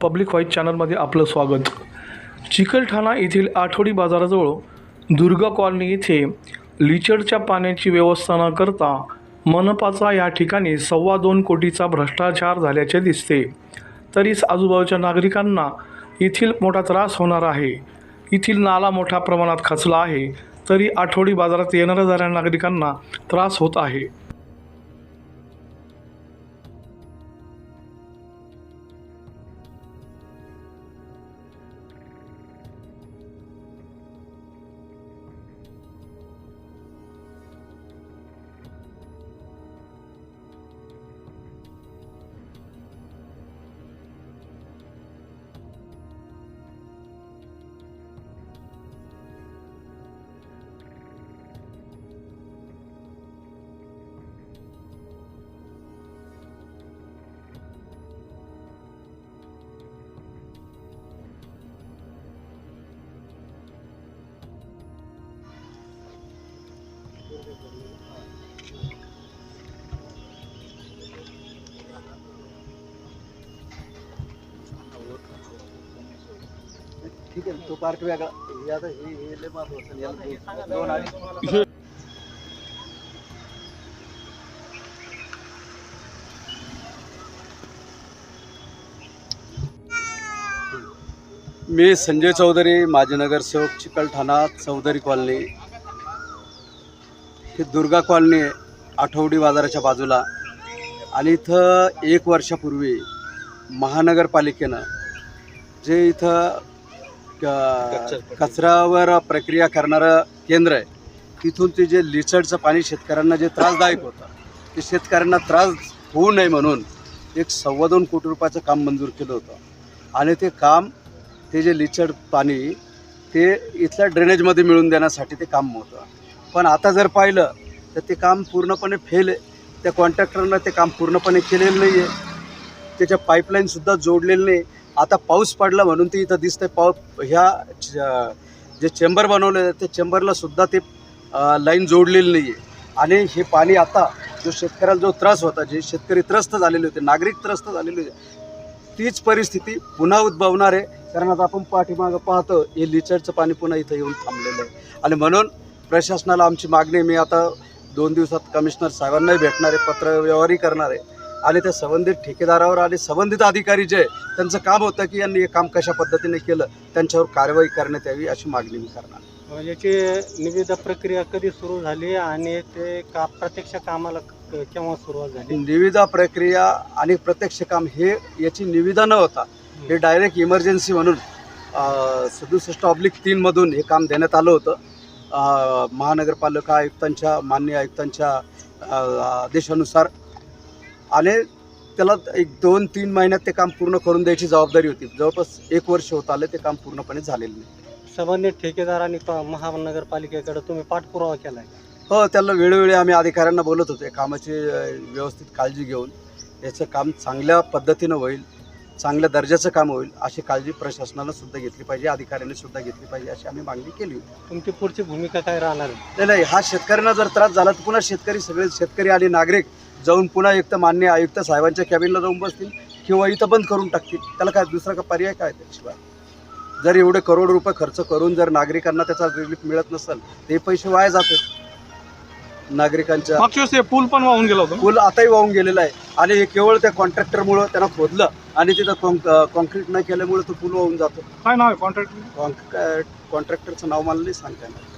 Public voice चॅनलमध्ये आपलं स्वागत. चिकलठाणा येथील आठवडी बाजाराजवळ दुर्गा कॉलनी येथे लिचडच्या पाण्याची व्यवस्था न करता मनपाचा या ठिकाणी सव्वा दोन कोटीचा भ्रष्टाचार झाल्याचे दिसते. तरीच आजूबाजूच्या नागरिकांना येथील मोठा त्रास होणार आहे. येथील नाला मोठ्या प्रमाणात खचला आहे तरी आठवडी बाजारात येणाऱ्या जाणाऱ्या नागरिकांना त्रास होत आहे. ठीक आहे तो पार्ट वेगळा. हे आता हे हे लय महत्वाचं. याला दोन- दोन अडीच मी संजय चौधरी माजी नगरसेवक चिकलठाणा चौधरी कॉलनी. ही दुर्गा कॉलनी आठवडी बाजाराच्या बाजूला. आणि इथं एक वर्षापूर्वी महानगरपालिकेनं जे इथं क- कचऱ्यावर प्रक्रिया करणारं केंद्र आहे तिथून ते जे लिचडचं पाणी शेतकऱ्यांना जे त्रासदायक होतं ते शेतकऱ्यांना त्रास होऊ नये म्हणून एक सव्वा दोन कोटी रुपयाचं काम मंजूर केलं होतं. आणि ते काम ते जे लिचड पाणी ते इथल्या ड्रेनेजमध्ये मिळून देण्यासाठी ते काम होतं. पण आता जर पाहिलं तर ते काम पूर्णपणे फेल आहे. त्या कॉन्ट्रॅक्टरनं ते काम पूर्णपणे केलेलं नाही आहे त्याच्या पाईपलाईनसुद्धा जोडलेलं नाही. आता पाऊस पडला म्हणून ते इथं दिसतंय. पाऊ ह्या जे चेंबर बनवले आहे त्या चेंबरलासुद्धा ते लाईन जोडलेली नाही आहे आणि हे पाणी आता जो शेतकऱ्याला जो त्रास होता जे शेतकरी त्रस्त झालेले होते नागरिक त्रस्त झालेले होते तीच परिस्थिती पुन्हा उद्भवणार आहे. कारण आता आपण पाठीमागं पाहतो हे लिचरचं पाणी पुन्हा इथं येऊन थांबलेलं आहे. आणि म्हणून प्रशासनाला आमची मागणी. मी आता दोन दिवसात कमिशनर साहेबांनाही भेटणार आहे पत्र व्यवहारही करणार आहे. आणि त्या संबंधित ठेकेदारावर आणि संबंधित अधिकारी जे आहे, त्यांचं काम होतं की यांनी हे काम कशा पद्धतीने केलं त्यांच्यावर कारवाई करण्यात यावी अशी मागणी मी करणार याची निविदा प्रक्रिया कधी सुरू झाली आणि ते का प्रत्यक्ष कामाला केव्हा सुरुवात झाली? निविदा प्रक्रिया आणि प्रत्यक्ष काम हे याची निविदा न होता हे डायरेक्ट इमर्जन्सी म्हणून सदुसष्ट ऑब्लिक तीनमधून हे काम देण्यात आलं होतं. महानगरपालिका आयुक्तांच्या मान्य आयुक्तांच्या आदेशानुसार आणि त्याला एक दोन तीन महिन्यात ते काम पूर्ण करून द्यायची जबाबदारी होती. जवळपास एक वर्ष होत आलं ते काम पूर्णपणे झालेलं नाही. संबंधित ठेकेदारांनी प- महानगरपालिकेकडे तुम्ही पाठपुरावा केलाय. हो त्याला वेळोवेळी आम्ही अधिकाऱ्यांना बोलत होतो. कामाची व्यवस्थित काळजी घेऊन याचं काम चांगल्या पद्धतीनं होईल. चांगल्या दर्जाचं काम होईल अशी काळजी प्रशासनानं सुद्धा घेतली पाहिजे अधिकाऱ्यांनी सुद्धा घेतली पाहिजे अशी आम्ही मागणी केली होती. तुमची पुढची भूमिका काय राहणार? नाही नाही हा शेतकऱ्यांना जर त्रास झाला तर पुन्हा शेतकरी सगळे शेतकरी आणि नागरिक जाऊन पुन्हा एक तर मान्य आयुक्त साहेबांच्या कॅबिनला जाऊन बसतील किंवा इथं बंद करून टाकतील. त्याला काय दुसरा का पर्याय काय त्याशिवाय जर एवढे करोड रुपये खर्च करून जर नागरिकांना त्याचा रिलीफ मिळत नसेल ते पैसे वाया जातात. नागरिकांच्या पूल पण वाहून गेला होता पूल आताही वाहून गेलेला आहे. आणि हे केवळ त्या कॉन्ट्रॅक्टरमुळं त्यांना खोदलं. आणि तिथं कॉन्क कॉन्क्रीट न केल्यामुळे तो पूल वाहून जातो. काय नाव आहे? कॉन्ट्रॅक्ट कॉन्ट्रॅक्टरचं नाव मला नाही सांगता येणार.